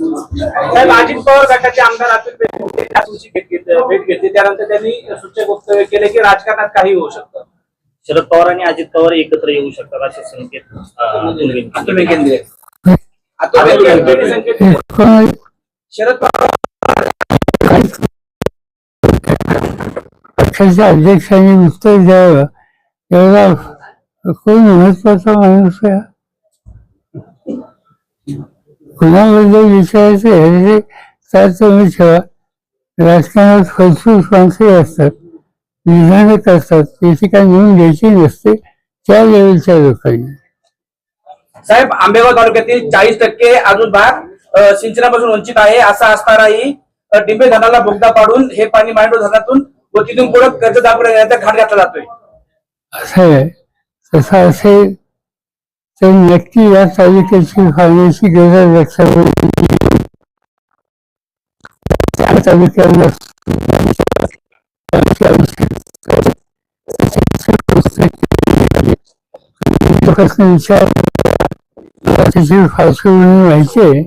साहेब अजित पवार गटाचे आमदार अतुल बेनके त्या दिवशी भेट घेत- भेट घेतली. त्यानंतर त्यांनी सूचक वक्तव्य केले की राजकारणात काही होऊ शकतं. शरद पवार आणि अजित पवार एकत्र येऊ शकतात असे संकेत अतुल संकेत शरद पवार पक्षाच्या अध्यक्षांनी उत्तर द्यावं एवढा कोण महत्त्वाचा माणूस आहे? हा? कुणाबद्दल विचारायचं हे तर तुम्ही ठेवा. राजकारणात फलसूस माणसे असतात विधानं करतात त्याची काही नोंद घ्यायची नसते त्या लेवलच्या लोकांनी. साहेब आंबेगाव तालुक्यातील चाळीस टक्के अजून भाग सिंचनापासून वंचित आहे असा असतानाही अ, डिंबे धरणाला बोगदा पाडून हे पाणी मांडो धरणातून व तिथून पुढे कर्ज दाखवण्यात येण्याचा घाट घातला जातोय. असं आहे. तसं असेल तर नक्की या तालुक्याची खाण्याची गरज लक्षात तालुक्याला विचार त्याची व्हायचे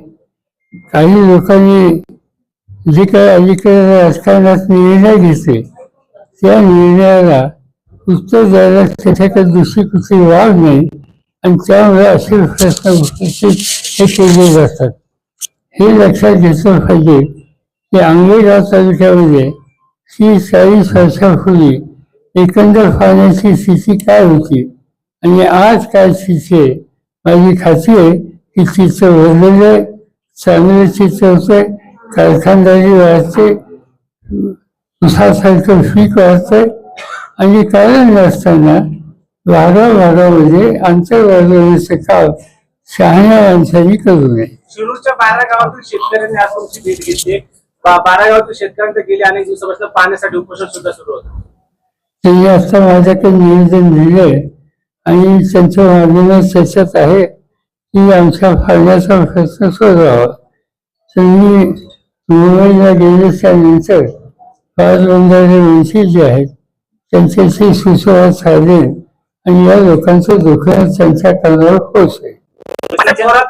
काही लोकांनी जे काही अलीकडे राजकारणात निर्णय घेतले त्या निर्णयाला उत्तर द्यायला त्याच्याकडे दुसरी कुठली वाढ नाही आणि त्यामुळे असे प्रश्न उपस्थित हे केले जातात. हे लक्षात घेतलं पाहिजे की आंबेगाव तालुक्यामध्ये ती चाळीस वर्षापूर्वी एकंदर पाण्याची स्थिती काय होती? आणि आज काय स्थिती आहे? माझी खात्री आहे की तिचं भरलेलं चांगलं चित्र होतंय कारखानदारी वाढते उसासारखं पीक वाढतंय आणि कारण नसताना भागा भागामध्ये अंतर वाढवण्याचं काम शहाण्या माणसांनी करू नये. शिरूरच्या बारा गावातील शेतकऱ्यांनी आज तुमची भेट घेतली. बा- बारा गावातील शेतकऱ्यांचं गेली अनेक दिवसापासून पाण्यासाठी उपोषण सुद्धा सुरू होतं. त्यांनी आता माझ्याकडे निवेदन दिलंय आणि त्यांच्या माध्यमात त्याच्यात आहे की आमच्या फायद्याचा प्रश्न सोडवावा त्यांनी मुंबईला गेले त्यानंतर फार बंधारे वंचित जे आहेत त्यांच्याशी सुसंवाद साधेन आणि या लोकांचं दुःख त्यांच्या कानावर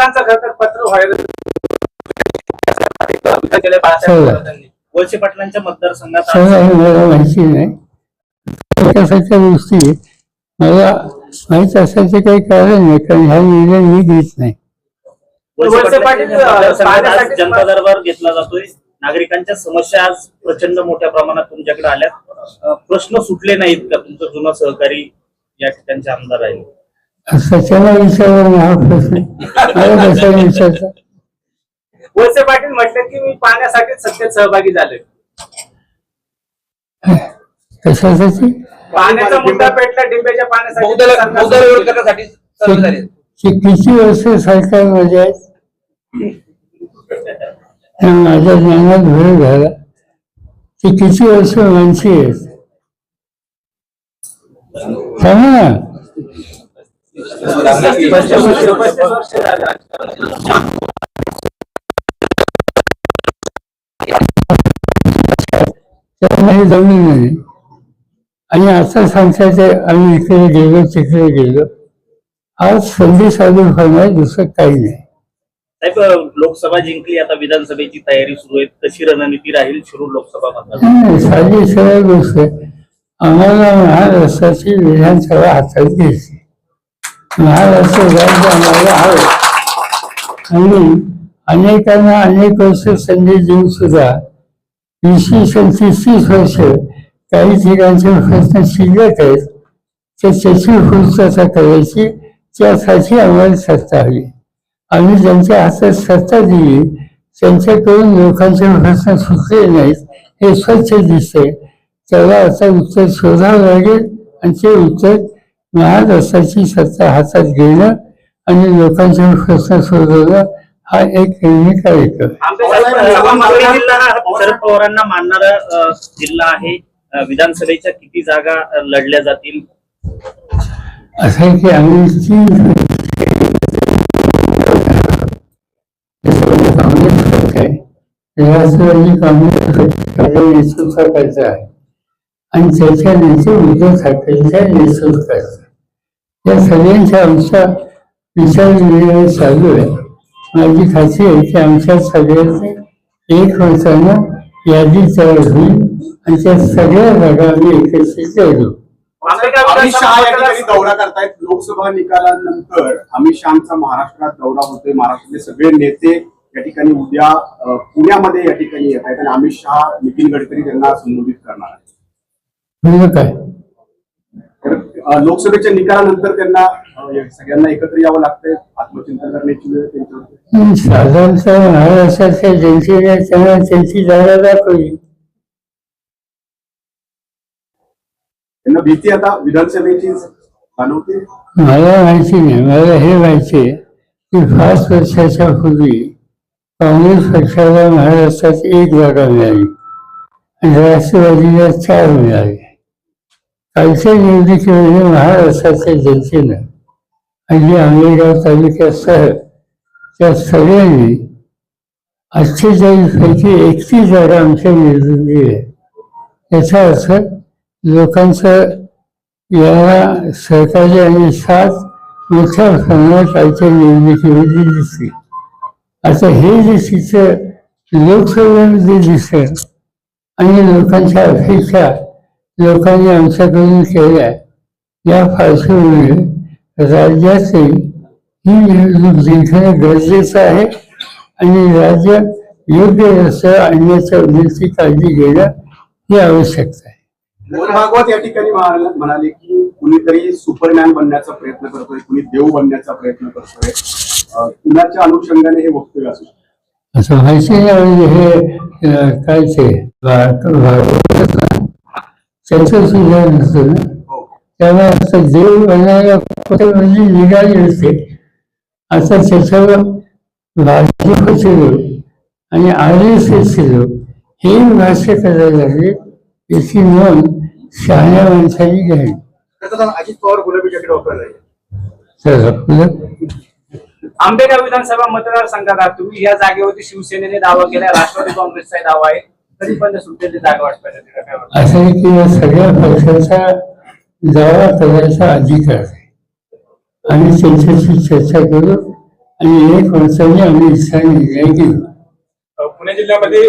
खरं तर पत्र व्हायरल केलंय बाळासाहेब थोरातांनी. वळसे पाटलांच्या मतदारसंघात आज सगळं हे मला माहिती नाही. त्यासारख्या गोष्टी मला माहीत असायचं काही कारण नाही कारण हा निर्णय मी घेत नाही. वळसे वळसे पाटलांच्या पाटील, मतदारसंघात आज पाण्यासाठी- जनता दरबार घेतला जातोय. नागरिकांच्या समस्या आज प्रचंड मोठ्या प्रमाणात तुमच्याकडे आल्या प्रश्न सुटले नाहीत का तुमचं जुना सहकारी? या ठिकाणचे आमदार आहे हा प्रश्न. मला विचारता वळसे पाटील म्हटले की मी पाण्यासाठी सत्तेत सहभागी झालोय. कशासाठी? पाण्याचा मुद्दा पेटला डिंबेच्या पाण्यासाठी बौद्धाला बौद्धाला विरोध करण्यासाठी झाले. किती वर्ष सरकारमध्ये आहेत. माझ्या ज्ञानात भर झाला की किती वर्ष माणसे आहेत. सांगा ना पस्तीस वर्ष झाले. त्यामुळे जमीन नाही आणि आता सांगतायचे आम्ही इकडे गेलो तिकडे गेलो आज संधी साधून होणार दुसरं काही नाही साहेब लोकसभा जिंकली आता विधानसभेची तयारी सुरू आहे कशी रणनीती राहील शिरूर लोकसभा नाही, साधी सरळ गोष्ट आहे. आम्हाला महाराष्ट्राची विधानसभा हातात घ्यायची महाराष्ट्र राज्य आम्हाला हवं आणि अनेकांना अनेक वर्ष संधी देऊन सुद्धा वीसवी तीस तीस वर्ष काही ठिकाणचे प्रश्न शिल्लक आहेत तर त्याची पूर्तता करायची त्यासाठी आम्हाला सत्ता हवी आम्ही ज्यांच्या हातात सत्ता दिली त्यांच्याकडून लोकांचे प्रश्न सुटले नाहीत हे स्वच्छ दिसते त्याला आता उत्तर शोधावं लागेल आणि ते उत्तर महाराष्ट्राची सत्ता हातात घेणं आणि लोकांचे प्रश्न सोडवणं हा एक नेहमी कार्यक्रम हा शरद पवारांना मानणारा जिल्हा आहे विधानसभेच्या किती जागा लढल्या जातील असं आहे की आम्ही काँग्रेस पक्ष आहे राष्ट्रवादी काँग्रेस नेतृत्वाखालचा आहे आणि त्याच्यानंतर उद्धव ठाकरेंच्या नेतृत्वाचा या सगळ्यांचा आमचा विचार विनिमय चालू आहे. माझी खात्री आहे की आमच्या सगळ्यांचे एक होताना यादी तयार होईल आणि त्या सगळ्या जागा आम्ही एकत्रित जोडू आंबेगाव अमित शहा या विधानसभा ठिकाणी दौरा करतायत. लोकसभा निकालानंतर अमित शहाचा महाराष्ट्रात दौरा होतोय. महाराष्ट्रातले सगळे नेते या ठिकाणी उद्या पुण्यामध्ये या ठिकाणी येत आहेत आणि अमित शहा नितीन गडकरी त्यांना संबोधित करणार आहेत. म्हणजे काय? लोकसभेच्या निकालानंतर त्यांना सगळ्यांना एकत्र यावं लागतंय आत्मचिंतन करण्याची वेळ त्यांच्यावर हम्म, साधारणतः महाराष्ट्राच्या जनतेने त्यांना त्यांची जागा दाखवली त्यांना भीती आता विधानसभेची जाणवते? मला माहिती नाही मला हे माहिती आहे की पाच वर्षाच्या पूर्वी काँग्रेस पक्षाला महाराष्ट्रात एक जागा मिळाली आणि राष्ट्रवादीला चार मिळाले. कालच्या निवडणुकीमध्ये महाराष्ट्राच्या जनतेनं आणि आंबेगाव तालुक्यासह त्या सगळ्यांनी अठ्ठेचाळीसपैकी एकतीस जागा आमच्या निवडून दिल्या याचा अर्थ लोकांचं या सहकारी आणि साथ मोठ्या प्रमाणात आमच्या निवडणुकीमध्ये दिसली आता हे जे चित्र लोकसभेमध्ये दिसलं आणि लोकांच्या अपेक्षा लोकांनी आमच्याकडून केल्या या पार्श्वभूमीवर राज्यातही ही निवडणूक जिंकणं गरजेचं आहे आणि राज्य योग्य रस्त्यावर आणण्याच्या उद्देशी काळजी घेणं ही आवश्यकता आहे. भागवत या ठिकाणी म्हणाले म्हणाले की कुणीतरी सुपरमॅन बनण्याचा प्रयत्न करतोय कुणी देव बनण्याचा प्रयत्न करतोय. कुणाच्या अनुषंगाने हे वक्तव्य असू? असं म्हणजे हे काय ते? भागवत नसतं ना हो. त्यामुळे असं बनायला कुठे म्हणजे निघाली होते आता त्याच्यावर भाजपचे लोक आणि आर एस एसचे लोक हे भाष्य करायला लागले याची नोंद शहाण्या माणसांनी घ्यावी. अजित पवार गुलाबी जॅकेट आंबेगाव विधानसभा मतदारसंघात तुम्ही या जागेवरती शिवसेनेने दावा केला राष्ट्रवादी काँग्रेसचा दावा आहे. असं आहे की या सगळ्या पक्षाचा दावा करायचा अधिकार आहे. आम्ही त्यांच्याशी चर्चा करू आणि एक वर्षाने आम्ही निर्णय घेऊ. पुणे जिल्ह्यामध्ये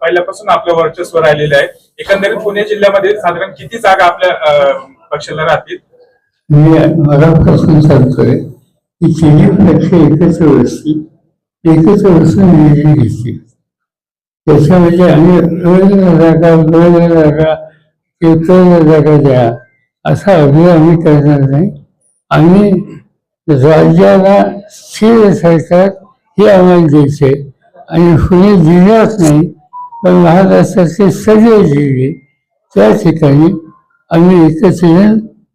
पहिल्यापासून आपलं वर्चस्व राहिलेलं आहे. एकंदरीत पुणे जिल्ह्यामध्ये साधारण किती जागा आपल्या अ, पक्षाला राहतील? मी मगापासून सांगतोय की तिन्ही पक्ष एकत्र बसतील एकत्र बसून निर्णय घेतील. त्याच्यामध्ये आम्ही रोज जागा रोज जागा वेगवेगळ्या जागा द्या. असा अभिनय आम्ही करणार नाही. आम्ही राज्याला स्थिर सरकार हे आम्हाला द्यायचे. आणि पुणे जिल्ह्यात नाही पण महाराष्ट्राचे सगळे जिल्हे त्या ठिकाणी आम्ही एकत्र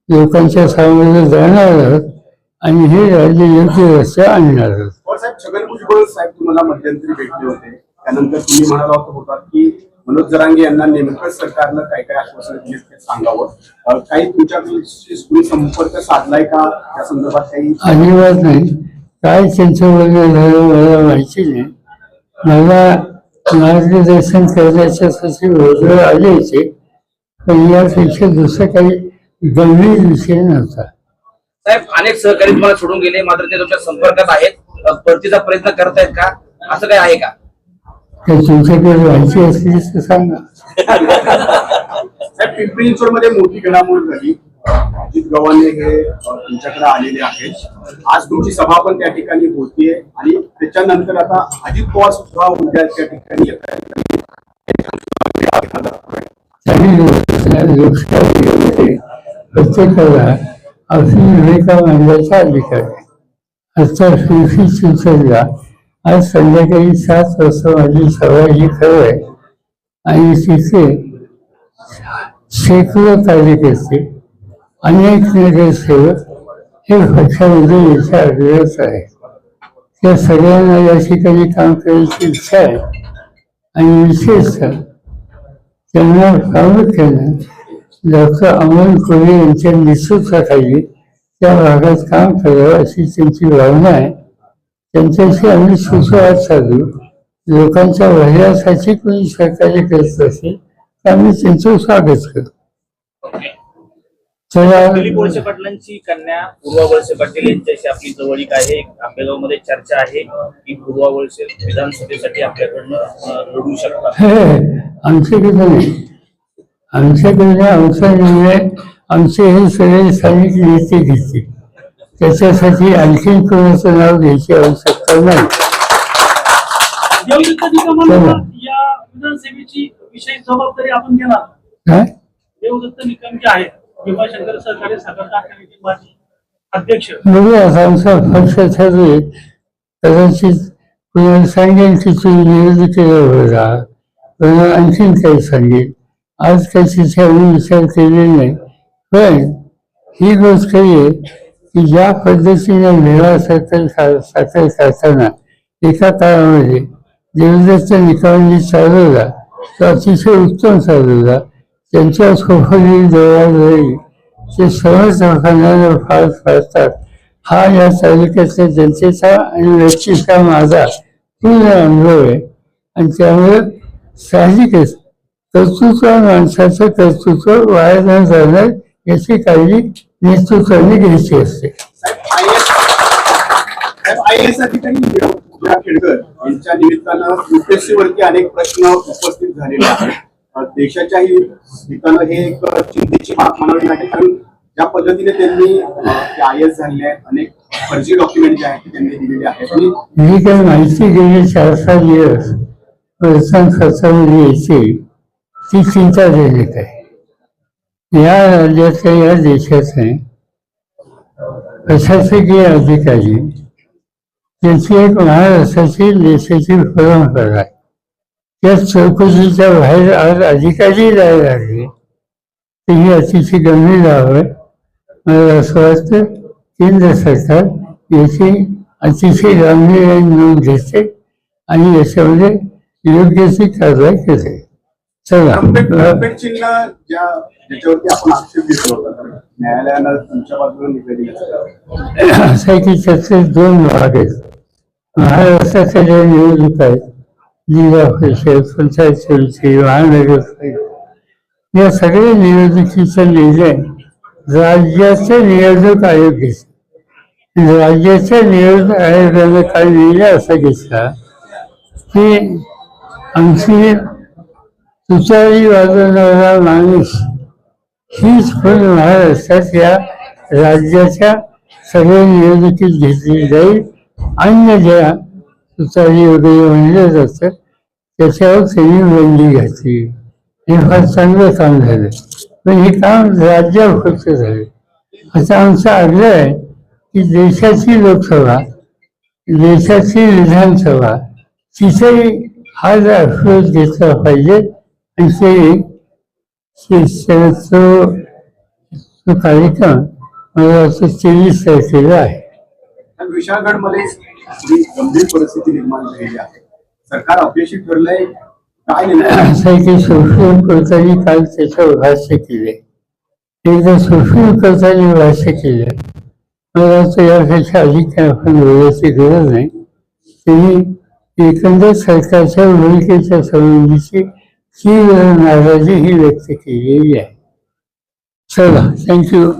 लोकांच्या सामोरे जाणार आहोत आणि हे राज्य योग्य रस्त्या आणणार आहोत. साहेब साहेब तुम्हाला मध्यंतरी भेटले होते. त्यानंतर तुम्ही म्हणाला होतात की मनोज जरांगे यांना नेमकं सरकारनं काय काय आश्वासन दिले ते सांगावं. काही तुमच्याशी तुम्ही संपर्क साधलाय का? त्या संदर्भात काही अजिबात नाही. काय त्यांचं मला माहिती नाही. मला मार्गदर्शन करण्याच्यासाठी भोजवळ आले होते पण यापेक्षा दुसरं काही गंभीर विषय नव्हता. साहेब अनेक सहकारी तुम्हाला सोडून गेले मात्र ते तुमच्या संपर्कात आहेत. परतीचा प्रयत्न करतायत का? असं काय आहे का? तर तुमच्याकडे माहिती असली तर सांगा. साहेब पिंपरी मध्ये मोठी घडामोड झाली. अजित गव्हाणे हे तुमच्याकडे आलेले आहेत. आज तुमची सभा पण त्या ठिकाणी होतीये. आणि त्याच्यानंतर आता अजित पवार सुद्धा उद्या त्या ठिकाणी येत आहेत. प्रत्येकाला भूमिका मांडण्याचा अधिकार आहे आता पिंपरी चिंचवडला आज संध्याकाळी सात वाजता माझी सभा ही खरं आहे. आणि तिथे शेकडो तालुक्याचे अनेक नगरसेवक हे पक्षामध्ये याच्या अग्रच आहे त्या सगळ्यांना या ठिकाणी काम करायची इच्छा आहे. आणि विशेषतः त्यांना प्रामुख्यानं डॉक्टर अमोल कोल्हे यांच्या नेतृत्वाखाली त्या भागात काम करावं अशी त्यांची भावना आहे. त्यांच्याशी आम्ही सुसंवाद साधू लोकांच्या भल्यासाठी कोणी सहकार्य करत असेल तर आम्ही त्यांचं स्वागत करू दिलीप वळसे पाटलांची कन्या पूर्वा वळसे पाटील यांच्याशी आपली जवळीक आहे. आंबेगावमध्ये चर्चा आहे की पूर्वा वळसे विधानसभेसाठी आपल्याकडनं लढू शकतात. आमच्याकडे नाही. आमच्याकडे आमचा निर्णय आमचे हे सगळे स्थानिक नेते घेतले त्याच्यासाठी आणखीन कोणाचं नाव घ्यायची आवश्यकता नाही. या विधानसभेची विशेष जबाबदारी आपण घेणार काय देवदत्त निकम जे आहेत भीमाशंकर सहकारी साखर कारखान्याचे माजी अध्यक्ष. बघूया आता आमचा पक्ष ठरवे कदाचित कुणाला सांगेल की तुम्ही निरोध केलं होता कुणाला आणखीन काही सांगेल. आज काही तिथे आम्ही विचार केलेला नाही. पण ही गोष्ट आहे की ज्या पद्धतीने मेळा साखर खा- साखर कारखाना एका काळामध्ये देवदत्त निकालांनी चालवला तो अतिशय उत्तम चालवला. त्यांच्यासोबत जबाबदारी ते सर्व चौकांना फार फासतात हा या तालुक्यातल्या जनतेचा आणि व्यक्तीचा माझा पूर्ण अनुभव आहे. आणि त्यामुळे साहजिकच कर्तृत्व माणसाचं कर्तृत्व वाया न जाणार याची काळजी नेतृत्वाने घ्यायची असते. साहेब आय एस अधिकारी खेडकर यांच्या निमित्तानं युपीएससी वरती अनेक प्रश्न उपस्थित झालेले आहेत. देशाच्याही हितानं हे एक चिंतेची बाब म्हणावी लागेल. कारण ज्या पद्धतीने त्यांनी आय एस झालेले आहेत अनेक फर्जी डॉक्युमेंट जे आहेत ते त्यांनी दिलेले आहेत. जी काही माहिती गेली चार सहा दिवस प्रोत्साहन खर्चामध्ये यायची ती चिंताजनक आहे. या राज्याच्या या देशाचे प्रशासकीय अधिकारी त्यांची एक महाराष्ट्राची देशाची परंपरा आहे. त्या चौकशीच्या बाहेर आज अधिकारी जायला लागले. तर ही अतिशय गंभीर बाब आहे मला असं वाटतं केंद्र सरकार याची अतिशय गांभीर्याने नोंद घेते आणि याच्यामध्ये योग्य ती कारवाई करते चिन्ह ज्या ज्याच्यावरती आपण आक्षेप घेतला होता न्यायालयानं तुमच्या असं की त्याचे दोन भाग आहेत. महाराष्ट्राच्या ज्या निवडणूक आहेत जिल्हा परिषद पंचायत समिती महानगरपालिका या सगळ्या निवडणुकीचा निर्णय राज्याचे निवडणूक आयोग घेतो राज्याच्या निवडणूक आयोगाने काय निर्णय असा घेतला की आमची तुतारी वाजवणारा माणूस हीच पण महाराष्ट्रात या राज्याच्या सगळ्या निवडणुकीत घेतली जाईल. अन्य ज्या तुतारी वगैरे म्हणलं जातं त्याच्यावर त्यांनी बंदी घातली. हे फार चांगलं काम झालं. पण हे काम राज्यापुरतं झालं. आता आमचा आग्रह आहे की देशाची लोकसभा देशाची विधानसभा तिथेही हा अप्रोच घेतला पाहिजे तो तो कार्यक्रम मला वाटतं तेवीस तारखेला आहे. कारण विशाळगडमध्ये गंभीर परिस्थिती निर्माण झालेली आहे. सरकार अपयशी ठरलंय काय असं आहे की काल त्याच्यावर भाष्य केले. एकदा कोर्टाने भाष्य केलं. मला यापेक्षा अधिक काही आपण बोलायची गरज नाही. त्यांनी एकंदर सरकारच्या भूमिकेच्या संबंधीची ही नाराजी ही व्यक्त केलेली आहे चला थँक्यू